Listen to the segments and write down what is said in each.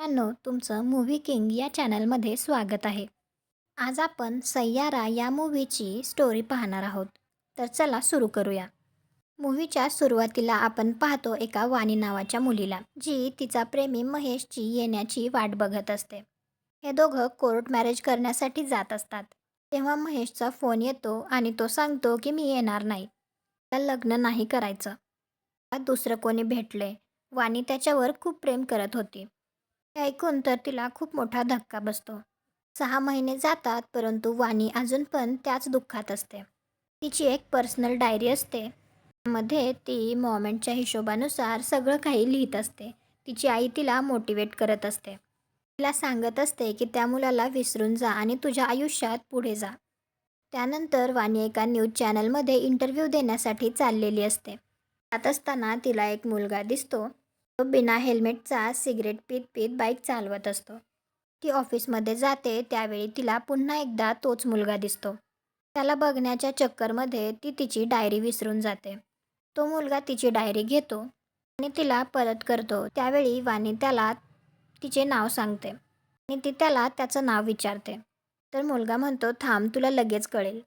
मित्रांनो तुमचं movie king या चॅनलमध्ये स्वागत आहे. आज आपण सय्यारा या मूव्हीची स्टोरी पाहणार आहोत. तर चला सुरू करूया. मूव्हीच्या सुरुवातीला आपण पाहतो एका वाणी नावाच्या मुलीला जी तिचा प्रेमी महेशची येण्याची वाट बघत असते. हे दोघं कोर्ट मॅरेज करण्यासाठी जात असतात. तेव्हा महेशचा फोन येतो आणि तो सांगतो की मी येणार नाही. मला लग्न नाही करायचं. दुसरं कोणी भेटले. वाणी त्याच्यावर खूप प्रेम करत होती. हे ऐकून तर तिला खूप मोठा धक्का बसतो. सहा महिने जातात परंतु वाणी अजून पण त्याच दुःखात असते. तिची एक पर्सनल डायरी असते. त्यामध्ये ती मोमेंटच्या हिशोबानुसार सगळं काही लिहित असते. तिची आई तिला मोटिवेट करत असते. तिला सांगत असते की त्या मुलाला विसरून जा आणि तुझ्या आयुष्यात पुढे जा. त्यानंतर वाणी एका न्यूज चॅनलमध्ये इंटरव्ह्यू देण्यासाठी चाललेली असते. जात असताना तिला एक मुलगा दिसतो. तो बिना हेल्मेटचा सिगरेट पीत पीत बाईक चालवत असतो. ती ऑफिसमध्ये जाते त्यावेळी तिला पुन्हा एकदा तोच मुलगा दिसतो. त्याला बघण्याच्या चक्करमध्ये ती तिची डायरी विसरून जाते. तो मुलगा तिची डायरी घेतो आणि तिला परत करतो. त्यावेळी वाणी त्याला तिचे नाव सांगते आणि ती त्याला त्याचं नाव विचारते. तर मुलगा म्हणतो थांब तुला लगेच कळेल.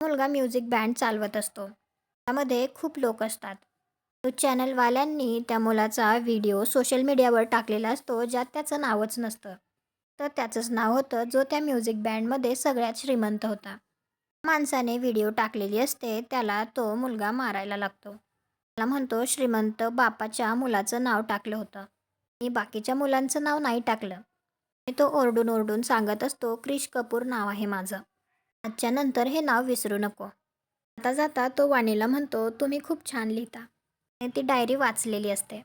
मुलगा म्युझिक बँड चालवत असतो. त्यामध्ये खूप लोक असतात. न्यूज चॅनलवाल्यांनी त्या मुलाचा व्हिडिओ सोशल मीडियावर टाकलेला असतो ज्यात त्याचं नावच नसतं. तर त्याचंच नाव होतं जो त्या म्युझिक बँडमध्ये सगळ्यात श्रीमंत होता. माणसाने व्हिडिओ टाकलेली असते त्याला तो मुलगा मारायला लागतो. त्याला म्हणतो श्रीमंत बापाच्या मुलाचं नाव टाकलं होतं. मी बाकीच्या मुलांचं नाव नाही टाकलं. मी तो ओरडून ओरडून सांगत असतो क्रिश कपूर नाव आहे माझं. आजच्या नंतर हे नाव विसरू नको. आता जाता तो वाणीला म्हणतो तुम्ही खूप छान लिहिता. ती डायरी वाचलेली असते.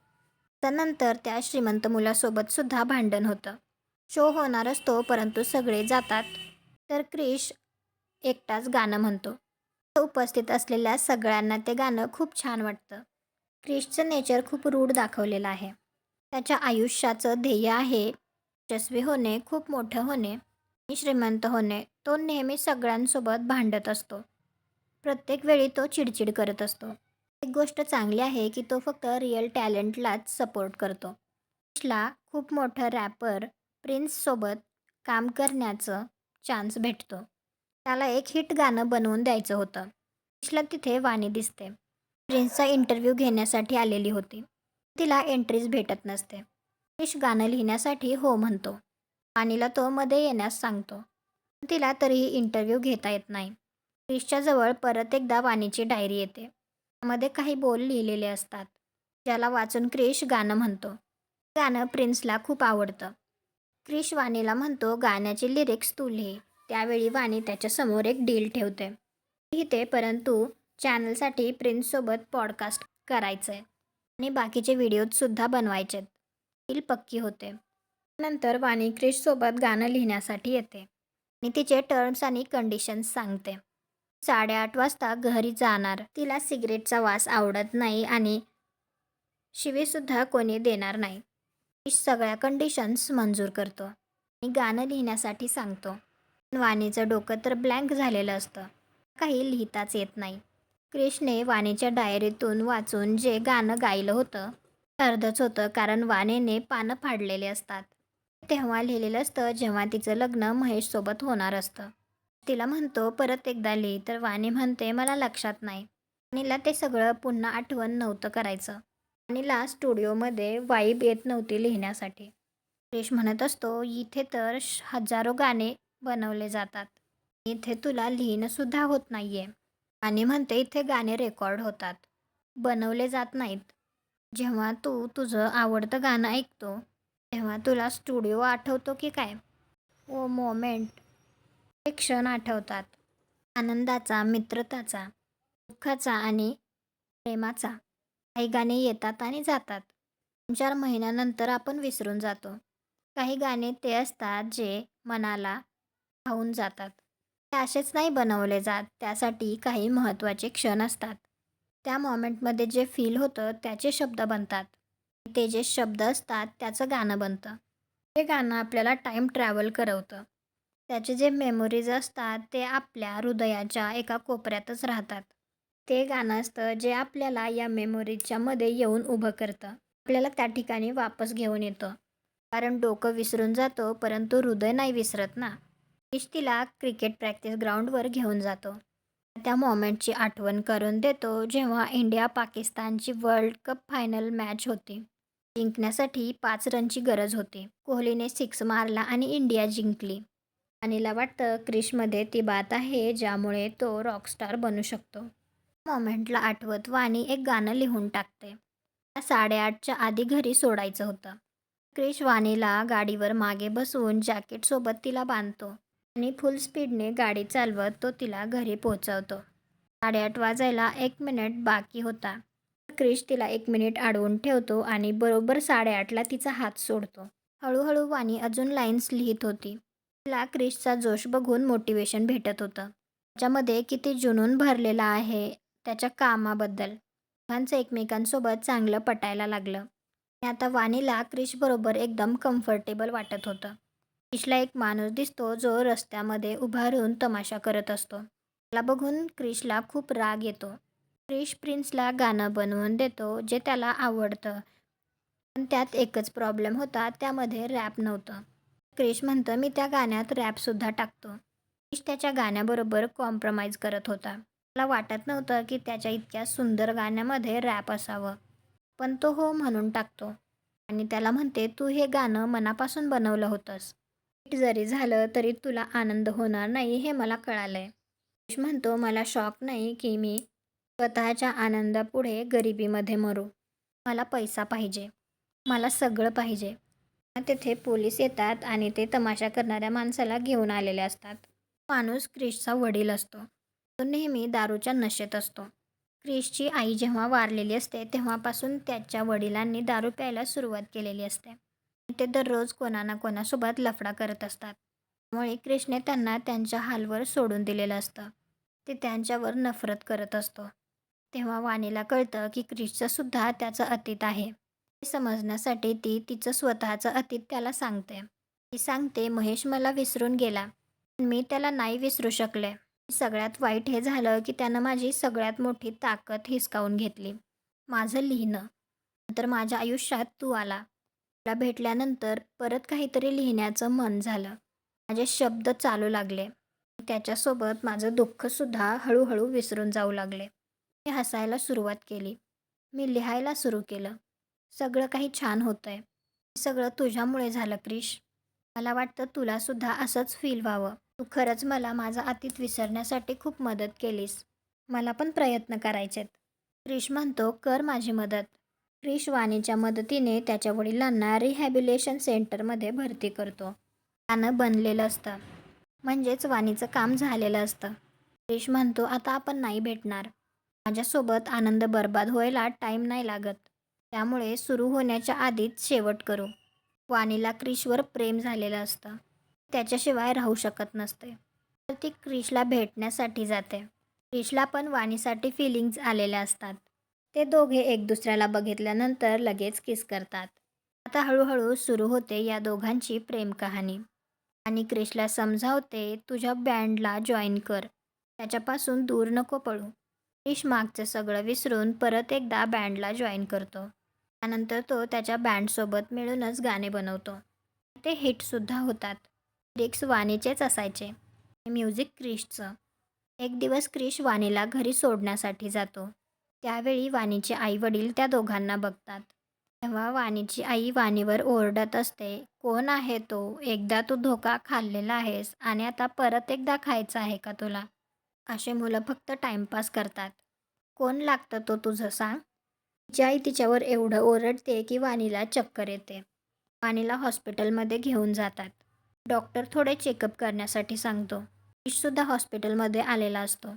त्यानंतर त्या श्रीमंत मुलासोबत सुद्धा भांडण होतं. शो होणार असतो परंतु सगळे जातात. तर क्रिश एकटाच गाणं म्हणतो. उपस्थित असलेल्या सगळ्यांना ते गाणं खूप छान वाटतं. क्रिशचं नेचर खूप रूढ दाखवलेलं आहे. त्याच्या आयुष्याचं ध्येय आहे यशस्वी होणे खूप मोठं होणे आणि श्रीमंत होणे. तो नेहमी सगळ्यांसोबत भांडत असतो. प्रत्येक वेळी तो चिडचिड करत असतो. एक गोष्ट चांगली आहे की तो फक्त रिअल टॅलेंटलाच सपोर्ट करतो. ला खूप मोठं रॅपर प्रिन्ससोबत काम करण्याचं चान्स भेटतो. त्याला एक हिट गाणं बनवून द्यायचं होतं. क्रिशला तिथे वाणी दिसते. प्रिन्सचा इंटरव्ह्यू घेण्यासाठी आलेली होती. तिला एंट्रीज भेटत नसते. क्रिश गाणं लिहिण्यासाठी हो म्हणतो. वाणीला तो मध्ये येण्यास सांगतो. तिला तरीही इंटरव्ह्यू घेता येत नाही. क्रिशच्या जवळ परत एकदा वाणीची डायरी येते. त्यामध्ये काही बोल लिहिलेले असतात ज्याला वाचून क्रिश गाणं म्हणतो. गाणं प्रिन्सला खूप आवडतं. क्रिश वाणीला म्हणतो गाण्याचे लिरिक्स तू लिही. त्यावेळी वाणी त्याच्यासमोर एक डील ठेवते. लिहिते परंतु चॅनलसाठी प्रिन्ससोबत पॉडकास्ट करायचं आहे आणि बाकीचे व्हिडिओजसुद्धा बनवायचे डील पक्की होते. नंतर वाणी क्रिशसोबत गाणं लिहिण्यासाठी येते आणि तिचे टर्म्स आणि कंडिशन्स सांगते. साडेआठ वाजता घरी जाणार. तिला सिगरेटचा वास आवडत नाही आणि शिवेसुद्धा कोणी देणार नाही. सगळ्या कंडिशन्स मंजूर करतो. आणि गाणं लिहिण्यासाठी सांगतो. वाणीचं डोकं तर ब्लँक झालेलं असतं. काही लिहिताच येत नाही. क्रिशने वाणीच्या डायरीतून वाचून जे गाणं गायलं होतं अर्धच होतं कारण वाणीने पानं फाडलेले असतात. तेव्हा लिहिलेलं असतं जेव्हा तिचं लग्न महेशसोबत होणार असतं. तिला म्हणतो परत एकदा लिही तर वाणी म्हणते मला लक्षात नाही. वाणीला ते सगळं पुन्हा आठवण नव्हतं करायचं. वाणीला स्टुडिओमध्ये वाईब येत नव्हती लिहिण्यासाठी. सुरेश म्हणत असतो इथे तर हजारो गाणे बनवले जातात. इथे तुला लिहिणंसुद्धा होत नाही आहे आणि म्हणते इथे गाणे रेकॉर्ड होतात. बनवले जात नाहीत. जेव्हा तू तुझं आवडतं गाणं ऐकतो तेव्हा तुला स्टुडिओ आठवतो की काय? Oh moment. ते क्षण आठवतात. आनंदाचा मित्रताचा दुःखाचा आणि प्रेमाचा. काही गाणे येतात आणि जातात. दोन चार महिन्यानंतर आपण विसरून जातो. काही गाणे ते असतात जे मनाला खाऊन जातात. ते असेच नाही बनवले जात त्यासाठी काही महत्त्वाचे क्षण असतात. त्या मॉमेंटमध्ये जे फील होतं त्याचे शब्द बनतात. ते जे शब्द असतात त्याचं गाणं बनतं. ते गाणं आपल्याला टाईम ट्रॅव्हल करवतं. त्याचे जे मेमोरीज असतात ते आपल्या हृदयाच्या एका कोपऱ्यातच राहतात. ते गाणं असतं जे आपल्याला या मेमोरीजच्या मध्ये येऊन उभं करतं. आपल्याला त्या ठिकाणी वापस घेऊन येतं. कारण डोकं विसरून जातो परंतु हृदय नाही विसरत ना. क्रिश तिला क्रिकेट प्रॅक्टिस ग्राउंडवर घेऊन जातो. त्या मोमेंटची आठवण करून देतो जेव्हा इंडिया पाकिस्तानची वर्ल्ड कप फायनल मॅच होती. जिंकण्यासाठी पाच रनची गरज होती. कोहलीने सिक्स मारला आणि इंडिया जिंकली. अनिला वाटतं क्रिशमध्ये ती बात आहे ज्यामुळे तो रॉकस्टार बनू शकतो. मोमेंटला आठवत वाणी एक गाणं लिहून टाकते. साडेआठच्या आधी घरी सोडायचं होतं. क्रिश वाणीला गाडीवर मागे बसवून जॅकेटसोबत तिला बांधतो आणि फुल स्पीडने गाडी चालवत तो तिला घरी पोहोचवतो. साडेआठ वाजायला एक मिनिट बाकी होता. क्रिश तिला एक मिनिट अडवून ठेवतो आणि बरोबर साडेआठला तिचा हात सोडतो. हळूहळू वाणी अजून लाईन्स लिहित होती. ला क्रिशचा जोश बघून मोटिवेशन भेटत होतं. त्याच्यामध्ये किती जुनून भरलेला आहे त्याच्या कामाबद्दल. दोघांचं एकमेकांसोबत चांगलं पटायला लागलं. आणि आता वाणीला क्रिशबरोबर एकदम कम्फर्टेबल वाटत होतं. क्रिशला एक माणूस दिसतो जो रस्त्यामध्ये उभा राहून तमाशा करत असतो. त्याला बघून क्रिशला खूप राग येतो. क्रिश प्रिन्सला गाणं बनवून देतो जे त्याला आवडतं. पण त्यात एकच प्रॉब्लेम होता त्यामध्ये रॅप नव्हतं. क्रिश म्हणतं मी त्या गाण्यात रॅपसुद्धा टाकतो. क्रिश त्याच्या गाण्याबरोबर कॉम्प्रमाइज करत होता. मला वाटत नव्हतं की त्याच्या इतक्या सुंदर गाण्यामध्ये रॅप असावं पण तो हो म्हणून टाकतो. आणि त्याला म्हणते तू हे गाणं मनापासून बनवलं होतंस. जरी झालं तरी तुला आनंद होणार नाही हे मला कळालं आहे क्रिश म्हणतो मला शॉक नाही की मी स्वतःच्या आनंदापुढे गरिबीमध्ये मरू. मला पैसा पाहिजे. मला सगळं पाहिजे. तेथे पोलीस येतात आणि ते तमाशा करणाऱ्या माणसाला घेऊन आलेले असतात. माणूस क्रिशचा वडील असतो. तो नेहमी दारूच्या नशेत असतो. क्रिशची आई जेव्हा वारलेली असते तेव्हापासून त्याच्या वडिलांनी दारू प्यायला सुरुवात केलेली असते. ते दररोज कोणा ना कोणासोबत लफडा करत असतात. त्यामुळे क्रिशने त्यांना त्यांच्या हालवर सोडून दिलेलं असतं. ते त्यांच्यावर नफरत करत असतो. तेव्हा वाणीला कळतं की क्रिशचं सुद्धा त्याचं अतीत आहे. हे समजण्यासाठी ती तिचं स्वतःचं अतीत त्याला सांगते. ती सांगते महेश मला विसरून गेला. पण मी त्याला नाही विसरू शकले. सगळ्यात वाईट हे झालं की त्यानं माझी सगळ्यात मोठी ताकद हिसकावून घेतली. माझं लिहिणं. नंतर माझ्या आयुष्यात तू आला. तुला भेटल्यानंतर परत काहीतरी लिहिण्याचं मन झालं. माझे शब्द चालू लागले. त्याच्यासोबत माझं दुःखसुद्धा हळूहळू विसरून जाऊ लागले. मी हसायला सुरुवात केली. मी लिहायला सुरू केलं. सगळं काही छान होतं आहे सगळं तुझ्यामुळे झालं क्रिश मला वाटतं तुलासुद्धा असंच फील व्हावं. तू खरंच मला माझं अतीत विसरण्यासाठी खूप मदत केलीस. मला पण प्रयत्न करायचेत. क्रिश म्हणतो कर माझी मदत. क्रिश वाणीच्या मदतीने त्याच्या वडिलांना रिहॅबिलेशन सेंटरमध्ये भरती करतो. त्यानं बनलेलं असतं. म्हणजेच वाणीचं काम झालेलं असतं. क्रिश म्हणतो आता आपण नाही भेटणार. माझ्यासोबत आनंद बर्बाद व्हायला टाईम नाही लागत. त्यामुळे सुरू होण्याच्या आधीच शेवट करू. वाणीला क्रिशवर प्रेम झालेलं असतं. त्याच्याशिवाय राहू शकत नसते. तर ती क्रिशला भेटण्यासाठी जाते. क्रिशला पण वाणीसाठी फिलिंग्ज आलेल्या असतात. ते दोघे एक दुसऱ्याला बघितल्यानंतर लगेच किस करतात. आता हळूहळू सुरू होते या दोघांची प्रेम कहाणी. आणि क्रिशला समजावते तुझ्या बँडला जॉईन कर. त्याच्यापासून दूर नको पडू क्रिश मागचं सगळं विसरून परत एकदा बँडला जॉईन करतो. त्यानंतर तो त्याच्या बँडसोबत मिळूनच गाणे बनवतो. ते हिटसुद्धा होतात. लिरिक्स वाणीचेच असायचे. म्युझिक क्रिशचं. एक दिवस क्रिश वाणीला घरी सोडण्यासाठी जातो. त्यावेळी वाणीचे आई वडील त्या दोघांना बघतात. तेव्हा वाणीची आई वाणीवर ओरडत असते कोण आहे तो? एकदा तू धोका खाल्लेला आहेस आणि आता परत एकदा खायचा आहे का तुला? असे मुलं फक्त टाईमपास करतात. कोण लागतं तो तुझं सांग. तिची आई तिच्यावर एवढं ओरडते की वाणीला चक्कर येते. वाणीला हॉस्पिटलमध्ये घेऊन जातात. डॉक्टर थोडे चेकअप करण्यासाठी सांगतो. क्रिशसुद्धा हॉस्पिटलमध्ये आलेला असतो.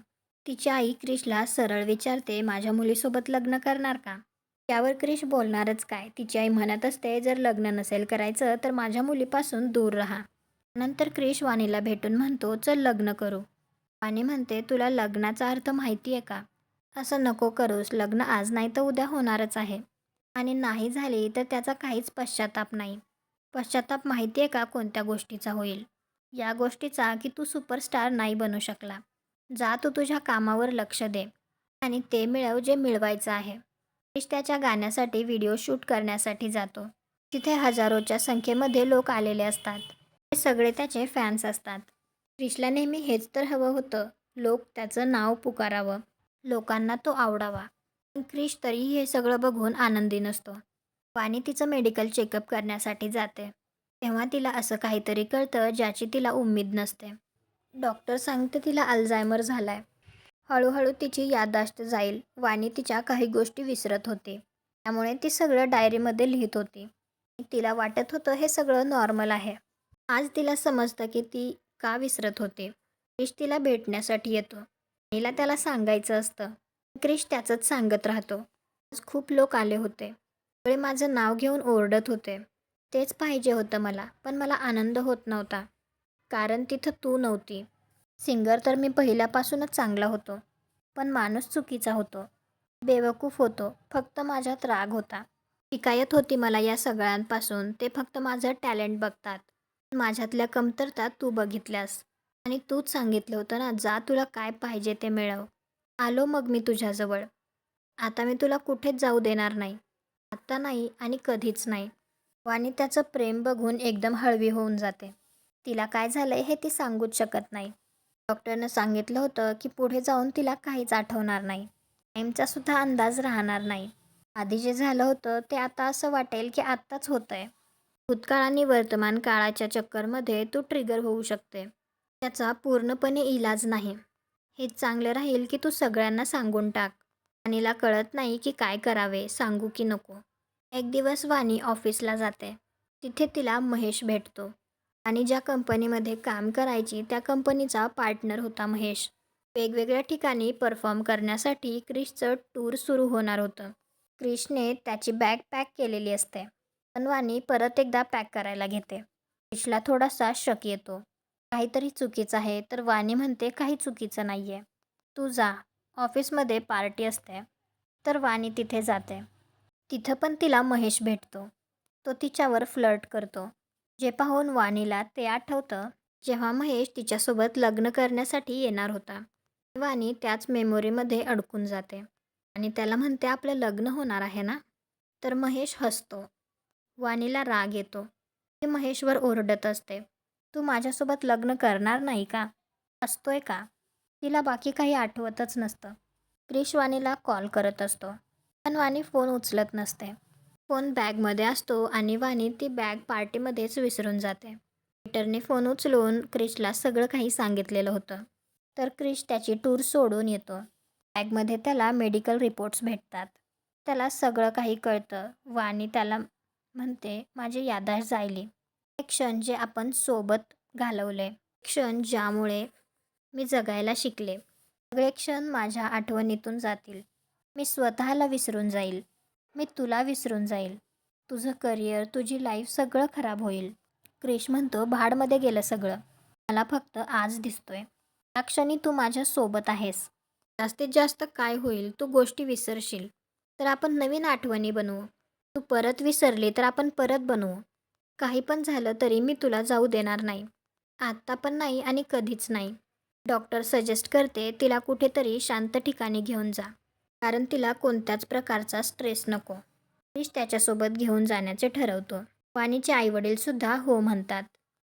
तिची आई क्रिशला सरळ विचारते माझ्या मुलीसोबत लग्न करणार का? त्यावर क्रिश बोलणारच काय? तिची आई म्हणत असते जर लग्न नसेल करायचं तर माझ्या मुलीपासून दूर राहा. नंतर क्रिश वाणीला भेटून म्हणतो चल लग्न करू. वाणी म्हणते तुला लग्नाचा अर्थ माहिती आहे का? असं नको करूस लग्न आज नाही तर उद्या होणारच आहे. आणि नाही झाली तर त्याचा काहीच पश्चाताप नाही. पश्चाताप माहिती आहे का कोणत्या गोष्टीचा होईल? या गोष्टीचा की तू सुपरस्टार नाही बनू शकला. जा तू तुझ्या कामावर लक्ष दे. आणि ते मिळव जे मिळवायचं आहे. क्रिश त्याच्या गाण्यासाठी व्हिडिओ शूट करण्यासाठी जातो. तिथे हजारोच्या संख्येमध्ये लोक आलेले असतात. हे सगळे त्याचे फॅन्स असतात. क्रिशला नेहमी हेच तर हवं होतं. लोक त्याचं नाव पुकारावं. लोकांना तो आवडावा. क्रिश तरीही हे सगळं बघून आनंदी नसतो. वाणी तिचं मेडिकल चेकअप करण्यासाठी जाते. तेव्हा तिला असं काहीतरी कळतं ज्याची तिला उम्मीद नसते. डॉक्टर सांगते तिला अल्झायमर झालाय. हळूहळू तिची याददाश्त जाईल. वाणी तिच्या काही गोष्टी विसरत होती. त्यामुळे ती सगळं डायरीमध्ये लिहित होती. तिला वाटत होतं हे सगळं नॉर्मल आहे. आज तिला समजतं की ती का विसरत होते. क्रिश तिला भेटण्यासाठी येतो. वाणीला त्याला सांगायचं असतं. क्रिश त्याचंच सांगत राहतो. आज खूप लोक आले होते. सगळे माझं नाव घेऊन ओरडत होते. तेच पाहिजे होतं मला पण मला आनंद होत नव्हता. कारण तिथं तू नव्हती. सिंगर तर मी पहिल्यापासूनच चांगला होतो. पण माणूस चुकीचा होतो. बेवकूफ होतो. फक्त माझ्यात राग होता. शिकायत होती मला या सगळ्यांपासून. ते फक्त माझं टॅलेंट बघतात. माझ्यातल्या कमतरता तू बघितल्यास. आणि तूच सांगितलं होतं ना जा तुला काय पाहिजे ते मिळव. आलो मग मी तुझ्याजवळ. आता मी तुला कुठेच जाऊ देणार नाही. आत्ता नाही आणि कधीच नाही. वाणी त्याचं प्रेम बघून एकदम हळवी होऊन जाते. तिला काय झालंय हे ती सांगूच शकत नाही. डॉक्टरनं सांगितलं होतं की पुढे जाऊन तिला काहीच आठवणार नाही. टाईमचा सुद्धा अंदाज राहणार नाही. आधी जे झालं होतं ते आता असं वाटेल की आत्ताच होतं आहे भूतकाळ आणि वर्तमान काळाच्या चक्करमध्ये तू ट्रिगर होऊ शकते. त्याचा पूर्णपणे इलाज नाही. हे चांगलं राहील की तू सगळ्यांना सांगून टाक. वाणीला कळत नाही की काय करावे सांगू की नको. एक दिवस वाणी ऑफिसला जाते. तिथे तिला महेश भेटतो. आणि ज्या कंपनीमध्ये काम करायची त्या कंपनीचा पार्टनर होता महेश. वेगवेगळ्या ठिकाणी परफॉर्म करण्यासाठी क्रिशचं टूर सुरू होणार होतं. क्रिशने त्याची बॅग पॅक केलेली असते. पण वाणी परत एकदा पॅक करायला घेते. क्रिशला थोडासा शक येतो. काहीतरी चुकीचं आहे. तर वाणी म्हणते काही चुकीचं नाही आहे तू जा. ऑफिसमध्ये पार्टी असते. तर वाणी तिथे जाते. तिथं पण तिला महेश भेटतो. तो तिच्यावर फ्लर्ट करतो. जे पाहून वाणीला ते आठवतं जेव्हा महेश तिच्यासोबत लग्न करण्यासाठी येणार होता. वाणी त्याच मेमोरीमध्ये अडकून जाते. आणि त्याला म्हणते आपलं लग्न होणार आहे ना? तर महेश हसतो. वाणीला राग येतो. ती महेशवर ओरडत असते. तू माझ्यासोबत लग्न करणार नाही का? असतोय का? तिला बाकी काही आठवतच नसतं. क्रिश वाणीला कॉल करत असतो. पण वाणी फोन उचलत नसते. फोन बॅगमध्ये असतो आणि वाणी ती बॅग पार्टीमध्येच विसरून जाते. पीटरने फोन उचलून क्रिशला सगळं काही सांगितलेलं होतं. तर क्रिश त्याची टूर सोडून येतो. बॅगमध्ये त्याला मेडिकल रिपोर्ट्स भेटतात. त्याला सगळं काही कळतं. वाणी त्याला म्हणते माझी यादाश जायली. क्षण जे आपण सोबत घालवले. क्षण ज्यामुळे मी जगायला शिकले. सगळे क्षण माझ्या आठवणीतून जातील. मी स्वतःला विसरून जाईल. मी तुला विसरून जाईल. तुझं करिअर तुझी लाईफ सगळं खराब होईल. क्रिश म्हणतो भाडमध्ये गेलं सगळं. मला फक्त आज दिसतोय. त्या क्षणी तू माझ्या सोबत आहेस. जास्तीत जास्त काय होईल तू गोष्टी विसरशील. तर आपण नवीन आठवणी बनवू. तू परत विसरली तर आपण परत बनवू. काही पण झालं तरी मी तुला जाऊ देणार नाही. आत्ता पण नाही आणि कधीच नाही. डॉक्टर सजेस्ट करते तिला कुठेतरी शांत ठिकाणी घेऊन जा. कारण तिला कोणत्याच प्रकारचा स्ट्रेस नको. क्रिश त्याच्यासोबत घेऊन जाण्याचे ठरवतो. वाणीचे आईवडीलसुद्धा हो म्हणतात.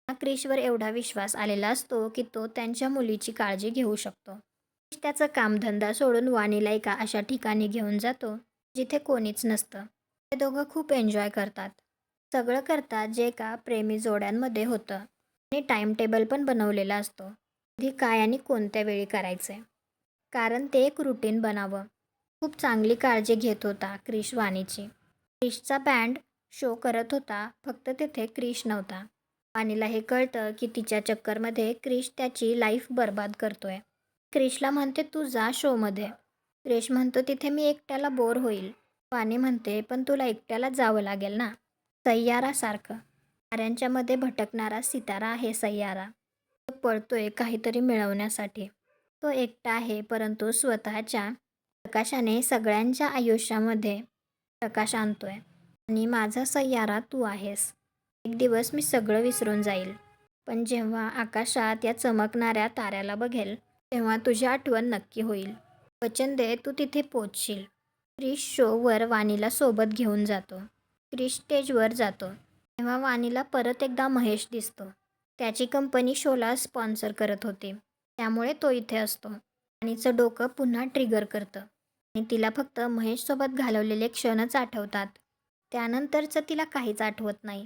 क्रिशवर एवढा विश्वास आलेला असतो की तो त्यांच्या मुलीची काळजी घेऊ शकतो. क्रिश त्याचं कामधंदा सोडून वाणीला एका अशा ठिकाणी घेऊन जातो जिथे कोणीच नसतं. ते दोघं खूप एन्जॉय करतात. सगळं करतात जे का प्रेमी जोड्यांमध्ये होतं. आणि टाईम टेबल पण बनवलेला असतो. कधी काय आणि कोणत्या वेळी करायचं? कारण ते एक रुटीन बनावं. खूप चांगली काळजी घेत होता क्रिश वाणीची. क्रिशचा बँड शो करत होता फक्त तिथे क्रिश नव्हता. वाणीला हे कळतं की तिच्या चक्करमध्ये क्रिश त्याची लाईफ बर्बाद करतोय. क्रिशला म्हणते तू जा शोमध्ये क्रिश म्हणतो तिथे मी एकट्याला बोर होईल. वाणी म्हणते पण तुला एकट्याला जावं लागेल ना? सय्यारासारखं. ताऱ्यांच्यामध्ये भटकणारा सितारा आहे सय्यारा. तो पळतोय काहीतरी मिळवण्यासाठी. तो एकटा आहे परंतु स्वतःच्या प्रकाशाने सगळ्यांच्या आयुष्यामध्ये प्रकाश आणतोय. आणि माझा सय्यारा तू आहेस. एक दिवस मी सगळं विसरून जाईल. पण जेव्हा आकाशात या चमकणाऱ्या ताऱ्याला बघेल तेव्हा तुझी आठवण नक्की होईल. वचन दे तू तिथे पोचशील. फ्री शोवर वाणीला सोबत घेऊन जातो. क्रिश स्टेजवर जातो. तेव्हा वाणीला परत एकदा महेश दिसतो. त्याची कंपनी शोला स्पॉन्सर करत होती. त्यामुळे तो इथे असतो. वाणीचं डोकं पुन्हा ट्रिगर करतं. आणि तिला फक्त महेशसोबत घालवलेले क्षणच आठवतात. त्यानंतरचं तिला काहीच आठवत नाही.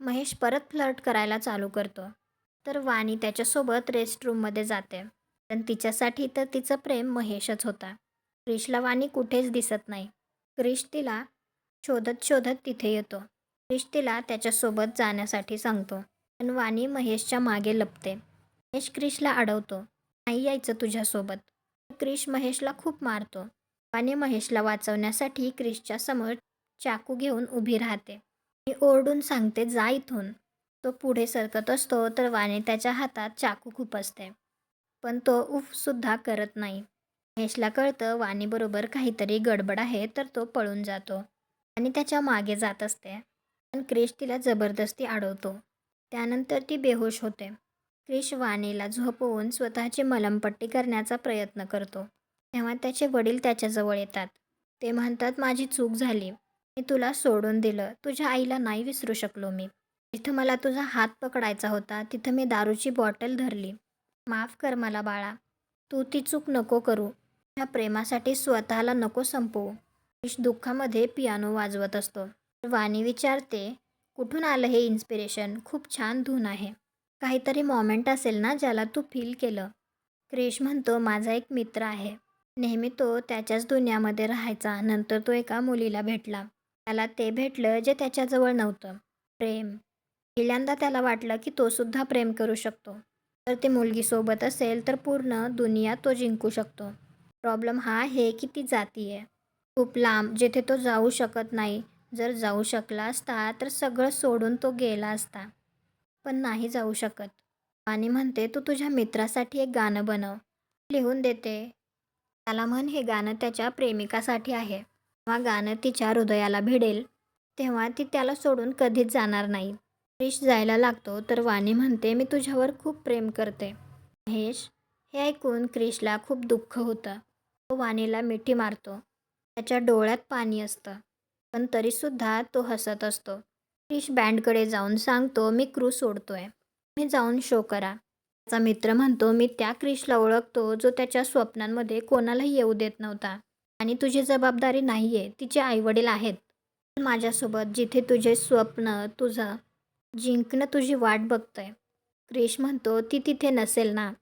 महेश परत फ्लर्ट करायला चालू करतो. तर वाणी त्याच्यासोबत रेस्टरूममध्ये जाते. पण तिच्यासाठी तर तिचं प्रेम महेशच होता. क्रिशला वाणी कुठेच दिसत नाही. क्रिश तिला शोधत शोधत तिथे येतो. क्रिश तिला त्याच्यासोबत जाण्यासाठी सांगतो. पण वाणी महेशच्या मागे लपते. महेश क्रिशला अडवतो. नाही यायचं तुझ्यासोबत. क्रिश महेशला खूप मारतो. वाणी महेशला वाचवण्यासाठी क्रिशच्या समोर चाकू घेऊन उभी राहते. मी ओरडून सांगते जा इथून. तो पुढे सरकत असतो तर वाणी त्याच्या हातात चाकू खूप असते. पण तो उफसुद्धा करत नाही. महेशला कळतं वाणीबरोबर काहीतरी गडबड आहे तर तो पळून जातो. आणि त्याच्यामागे जात असते. पण क्रिश तिला जबरदस्ती अडवतो त्यानंतर ती बेहोश होते. क्रिश वाणीला झोपवून स्वतःची मलमपट्टी करण्याचा प्रयत्न करतो. तेव्हा त्याचे वडील त्याच्याजवळ येतात. ते म्हणतात माझी चूक झाली. मी तुला सोडून दिलं. तुझ्या आईला नाही विसरू शकलो मी. जिथं मला तुझा हात पकडायचा होता तिथं मी दारूची बॉटल धरली. माफ कर मला बाळा. तू ती चूक नको करू. ह्या प्रेमासाठी स्वतःला नको संपवू. क्रिश दुःखामध्ये पियानो वाजवत असतो. वाणी विचारते कुठून आलं हे इन्स्पिरेशन खूप छान धून आहे. काहीतरी मॉमेंट असेल ना ज्याला तू फील केलं. क्रेश म्हणतो माझा एक मित्र आहे. नेहमी तो त्याच्याच दुनियामध्ये राहायचा. नंतर तो एका मुलीला भेटला. त्याला ते भेटलं जे त्याच्याजवळ नव्हतं. प्रेम. पहिल्यांदा त्याला वाटलं की तो सुद्धा प्रेम करू शकतो. तर ती मुलगी सोबत असेल तर पूर्ण दुनिया तो जिंकू शकतो. प्रॉब्लेम हा आहे की ती जाती आहे खूप लांब जिथे तो जाऊ शकत नाही. जर जाऊ शकला असता तर सगळं सोडून तो गेला असता. पण नाही जाऊ शकत. आणि म्हणते तू तुझ्या मित्रासाठी एक गाणं बनव. लिहून देते. त्याला म्हण हे गाणं त्याच्या प्रेमिकासाठी आहे. तेव्हा गाणं तिच्या हृदयाला भिडेल. तेव्हा ती त्याला सोडून कधीच जाणार नाही. क्रिश जायला लागतो तर वाणी म्हणते मी तुझ्यावर खूप प्रेम करते. महेश हे ऐकून क्रिशला खूप दुःख होतं. तो वाणीला मिठी मारतो. त्याच्या डोळ्यात पाणी असतं. पण तरीसुद्धा तो हसत असतो. क्रिश बँडकडे जाऊन सांगतो मी क्रू सोडतोय. मी जाऊन शो करा. त्याचा मित्र म्हणतो मी त्या क्रिशला ओळखतो जो त्याच्या स्वप्नांमध्ये कोणालाही येऊ देत नव्हता आणि तुझी जबाबदारी नाही आहे तिचे आईवडील आहेत. माझ्यासोबत जिथे तुझे स्वप्न तुझं जिंकणं तुझी वाट बघतंय. क्रिश म्हणतो ती तिथे नसेल ना.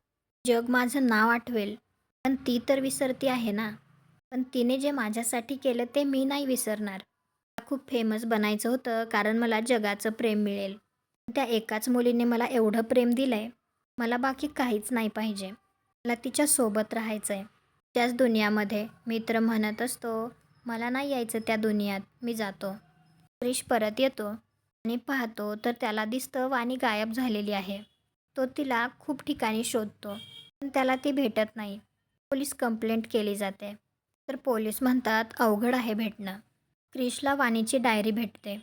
जग माझं नाव आठवेल. पण ती तर विसरती आहे ना. पण तिने जे माझ्यासाठी केलं ते मी नाही विसरणार. खूप फेमस बनायचं होतं कारण मला जगाचं प्रेम मिळेल. त्या एकाच मुलीने मला एवढं प्रेम दिलं आहे मला बाकी काहीच नाही पाहिजे. मला तिच्यासोबत राहायचं आहे त्याच दुनियामध्ये मित्र म्हणत असतो मला नाही यायचं त्या दुनियात मी जातो. क्रिश परत येतो आणि पाहतो तर त्याला दिसतं वाणी गायब झालेली आहे. तो तिला खूप ठिकाणी शोधतो पण त्याला ती भेटत नाही. पोलीस कंप्लेंट केली जाते. तर पोलीस म्हणतात अवघड आहे भेटणं. क्रिशला वाणीची डायरी भेटते.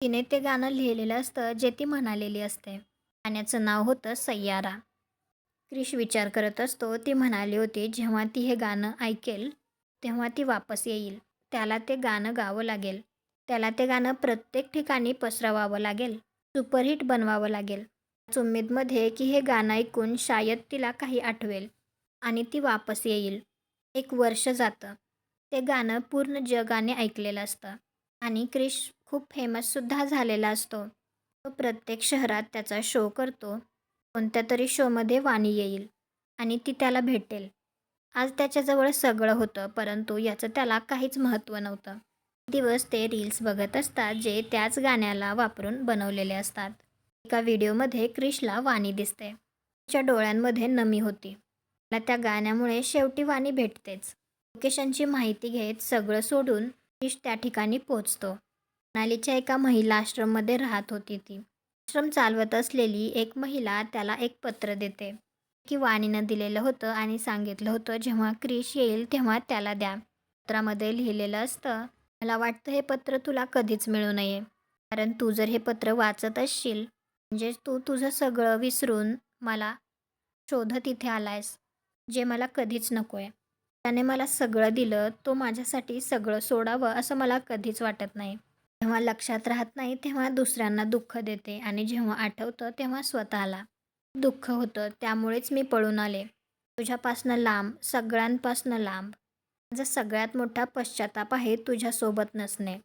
तिने ते गाणं लिहिलेलं असतं जे ती म्हणालेली असते. गाण्याचं नाव होतं सय्यारा. क्रिश विचार करत असतो ती म्हणाली होती जेव्हा ती हे गाणं ऐकेल तेव्हा ती वापस येईल. त्याला ते गाणं गावं लागेल. त्याला ते गाणं प्रत्येक ठिकाणी पसरवावं लागेल सुपरहिट बनवावं लागेल. उमेदमध्ये की हे गाणं ऐकून शायद तिला काही आठवेल आणि ती वापस येईल. एक वर्ष जातं. ते गाणं पूर्ण जगाने ऐकलेलं असतं. आणि क्रिश खूप फेमससुद्धा झालेला असतो. तो प्रत्येक शहरात त्याचा शो करतो. कोणत्या तरी शोमध्ये वाणी येईल. आणि ती त्याला भेटेल. आज त्याच्याजवळ सगळं होतं परंतु याचं त्याला काहीच महत्त्व नव्हतं. दिवस ते रील्स बघत असतात जे त्याच गाण्याला वापरून बनवलेले असतात. एका व्हिडिओमध्ये क्रिशला वाणी दिसते. तिच्या डोळ्यांमध्ये नमी होती. मला त्या गाण्यामुळे शेवटी वाणी भेटतेच. लोकेशनची माहिती घेत सगळं सोडून ईश त्या ठिकाणी पोचतो मनालीच्या एका महिला आश्रममध्ये राहत होती ती. आश्रम चालवत असलेली एक महिला त्याला एक पत्र देते. की वाणीनं दिलेलं होतं आणि सांगितलं होतं जेव्हा क्रिश येईल तेव्हा त्याला द्या. पत्रामध्ये लिहिलेलं असतं मला वाटतं हे पत्र तुला कधीच मिळू नये. कारण तू जर हे पत्र वाचत असशील म्हणजे तू तुझं सगळं विसरून मला शोधत इथे आलायस जे मला कधीच नको आहे त्याने मला सगळं दिलं तो माझ्यासाठी सगळं सोडावं असं मला कधीच वाटत नाही. जेव्हा लक्षात राहत नाही तेव्हा दुसऱ्यांना दुःख देते आणि जेव्हा आठवतं तेव्हा स्वतःला दुःख होतं त्यामुळेच मी पळून आले. तुझ्यापासनं लांब सगळ्यांपासनं लांब. माझा सगळ्यात मोठा पश्चाताप आहे तुझ्यासोबत नसणे.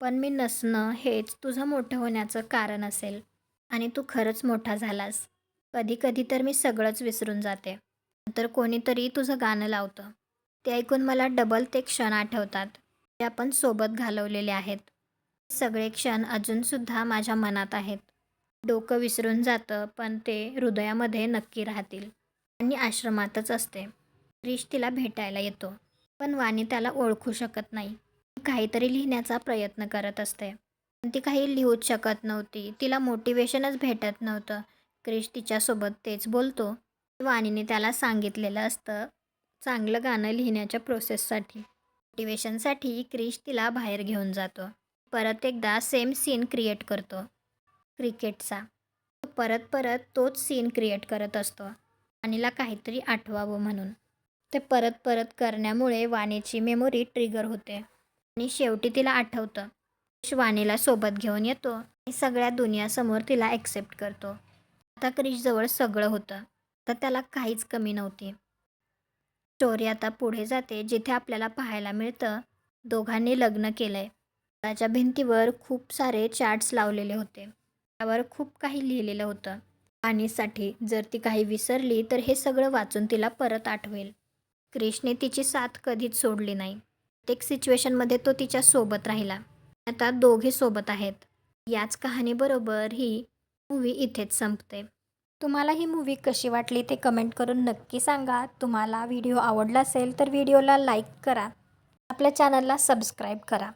पण मी नसणं हेच तुझं मोठं होण्याचं कारण असेल. आणि तू खरंच मोठा झालास. कधी कधी तर मी सगळंच विसरून जाते. तर कोणीतरी तुझं गाणं लावतं. ते ऐकून मला डबल ते क्षण आठवतात जे आपण सोबत घालवलेले आहेत. सगळे क्षण अजूनसुद्धा माझ्या मनात आहेत. डोकं विसरून जातं पण ते हृदयामध्ये नक्की राहतील आणि आश्रमातच असते. क्रिश तिला भेटायला येतो पण वाणी त्याला ओळखू शकत नाही. काहीतरी लिहिण्याचा प्रयत्न करत असते. पण ती काही लिहूच शकत नव्हती. तिला मोटिवेशनच भेटत नव्हतं. क्रिश तिच्यासोबत तेच बोलतो. वाणीने त्याला सांगितलेलं असतं चांगलं गाणं लिहिण्याच्या प्रोसेससाठी मोटिवेशनसाठी क्रिश तिला बाहेर घेऊन जातो. परत एकदा सेम सीन क्रिएट करतो. क्रिकेटचा. तो परत परत तोच सीन क्रिएट करत असतो. वाणीला काहीतरी आठवावं म्हणून. ते परत परत करण्यामुळे वाणीची मेमोरी ट्रिगर होते. आणि शेवटी तिला आठवतं. क्रिश वाणीला सोबत घेऊन येतो आणि सगळ्या दुनियासमोर तिला ॲक्सेप्ट करतो. आता क्रिशजवळ सगळं होतं. तर त्याला काहीच कमी नव्हती. स्टोरी आता पुढे जाते जिथे आपल्याला पाहायला मिळतं दोघांनी लग्न केलं आहे त्याच्या भिंतीवर खूप सारे चार्ट्स लावलेले होते. त्यावर खूप काही लिहिलेलं होतं. आणीसाठी जर ती काही विसरली तर हे सगळं वाचून तिला परत आठवेल. क्रिशने तिची साथ कधीच सोडली नाही. प्रत्येक सिच्युएशनमध्ये तो तिच्या सोबत राहिला. आता दोघे सोबत आहेत. याच कहाणीबरोबर ही मूवी इथेच संपते. तुम्हाला ही मूवी कशी वाटली ते कमेंट करून नक्की सांगा. तुम्हाला व्हिडिओ आवडला असेल तर व्हिडिओला लाईक करा. आपल्या चॅनलला सबस्क्राईब करा.